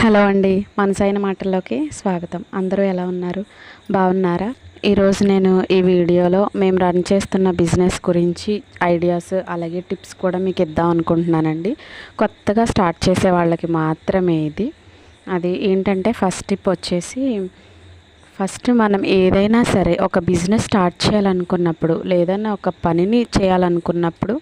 Hello అండి మనసైన మాటల్లోకి స్వాగతం. అందరూ ఎలా ఉన్నారు? బాగున్నారా? ఈరోజు నేను ఈ వీడియోలో మేము రన్ చేస్తున్న బిజినెస్ గురించి ఐడియాస్ అలాగే టిప్స్ కూడా మీకు ఇద్దాం అనుకుంటున్నానండి. కొత్తగా స్టార్ట్ చేసే వాళ్ళకి మాత్రమే ఇది. అది ఏంటంటే ఫస్ట్ టిప్ వచ్చేసి ఫస్ట్ మనం ఏదైనా సరే ఒక బిజినెస్ స్టార్ట్ చేయాలనుకున్నప్పుడు లేదన్నా ఒక పనిని చేయాలనుకున్నప్పుడు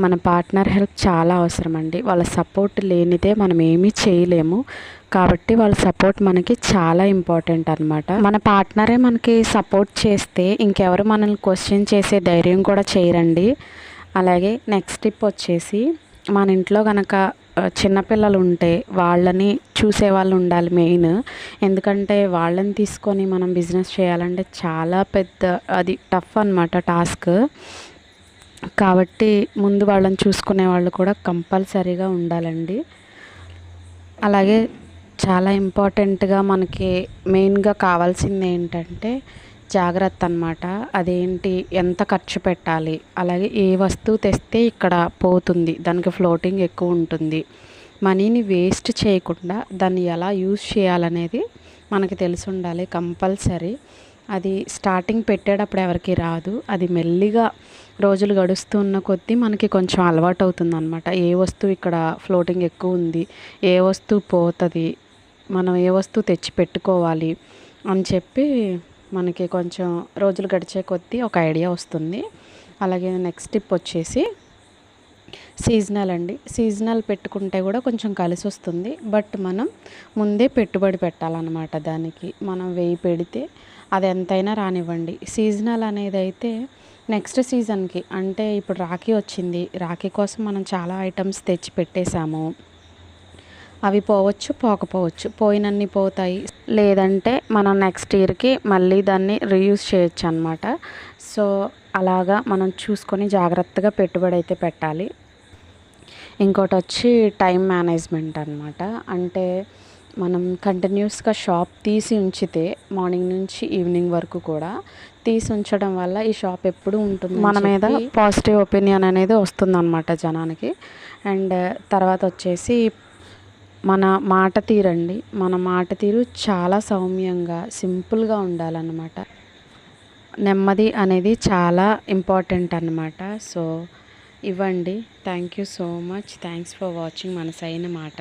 మన పార్ట్నర్ హెల్ప్ చాలా అవసరం అండి వాళ్ళ సపోర్ట్ లేనిదే మనం ఏమీ చేయలేము. కాబట్టి వాళ్ళ సపోర్ట్ మనకి చాలా ఇంపార్టెంట్ అనమాట మన పార్ట్నరే మనకి సపోర్ట్ చేస్తే ఇంకెవరు మనల్ని క్వశ్చన్ చేసే ధైర్యం కూడా చేయరండి. అలాగే నెక్స్ట్ టిప్ వచ్చేసి మన ఇంట్లో కనుక చిన్నపిల్లలు ఉంటే వాళ్ళని చూసే వాళ్ళు ఉండాలి మెయిన్. ఎందుకంటే వాళ్ళని తీసుకొని మనం బిజినెస్ చేయాలంటే చాలా పెద్ద అది టఫ్ అనమాట టాస్క్. కాబట్టి ముందు వాళ్ళని చూసుకునే వాళ్ళు కూడా కంపల్సరీగా ఉండాలండి. అలాగే చాలా ఇంపార్టెంట్గా మనకి మెయిన్గా కావాల్సింది ఏంటంటే జాగ్రత్త అనమాట అదేంటి? ఎంత ఖర్చు పెట్టాలి? అలాగే ఏ వస్తువు తెస్తే ఇక్కడ పోతుంది? దానికి ఫ్లోటింగ్ ఎక్కువ ఉంటుంది. మనీని వేస్ట్ చేయకుండా దాన్ని ఎలా యూజ్ చేయాలనేది మనకి తెలిసి ఉండాలి కంపల్సరీ. అది స్టార్టింగ్ పెట్టేటప్పుడు ఎవరికి రాదు. అది మెల్లిగా రోజులు గడుస్తున్న కొద్దీ మనకి కొంచెం అలవాటు అవుతుంది అనమాట ఏ వస్తువు ఇక్కడ ఫ్లోటింగ్ ఎక్కువ ఉంది ఏ వస్తువు పోతుంది మనం ఏ వస్తువు తెచ్చి పెట్టుకోవాలి అని చెప్పి మనకి కొంచెం రోజులు గడిచే కొద్దీ ఒక ఐడియా వస్తుంది. అలాగే నెక్స్ట్ టిప్ వచ్చేసి సీజనల్ అండి. సీజనల్ పెట్టుకుంటే కూడా కొంచెం కలిసి వస్తుంది. బట్ మనం ముందే పెట్టుబడి పెట్టాలన్నమాట దానికి. మనం వేయి పెడితే అది ఎంతైనా రానివ్వండి. సీజనల్ అనేది అయితే నెక్స్ట్ సీజన్కి అంటే ఇప్పుడు రాఖీ వచ్చింది. రాఖీ కోసం మనం చాలా ఐటమ్స్ తెచ్చి పెట్టేశాము. అవి పోవచ్చు పోకపోవచ్చు. పోయినన్ని పోతాయి. లేదంటే మనం నెక్స్ట్ ఇయర్కి మళ్ళీ దాన్ని రీయూజ్ చేయొచ్చు అనమాట సో అలాగా మనం చూసుకొని జాగ్రత్తగా పెట్టుబడి అయితే పెట్టాలి. ఇంకోటి వచ్చి టైం మేనేజ్మెంట్ అనమాట అంటే మనం కంటిన్యూస్గా షాప్ తీసి ఉంచితే మార్నింగ్ నుంచి ఈవినింగ్ వరకు కూడా తీసి ఉంచడం వల్ల ఈ షాప్ ఎప్పుడు ఉంటుంది మన మీద పాజిటివ్ ఒపీనియన్ అనేది వస్తుందన్నమాట జనానికి. అండ్ తర్వాత వచ్చేసి మన మాట తీరండి. మన మాట తీరు చాలా సౌమ్యంగా సింపుల్గా ఉండాలన్నమాట. నెమ్మది అనేది చాలా ఇంపార్టెంట్ అనమాట సో ఇవ్వండి. Thank you so much thanks for watching మన సైన మాట.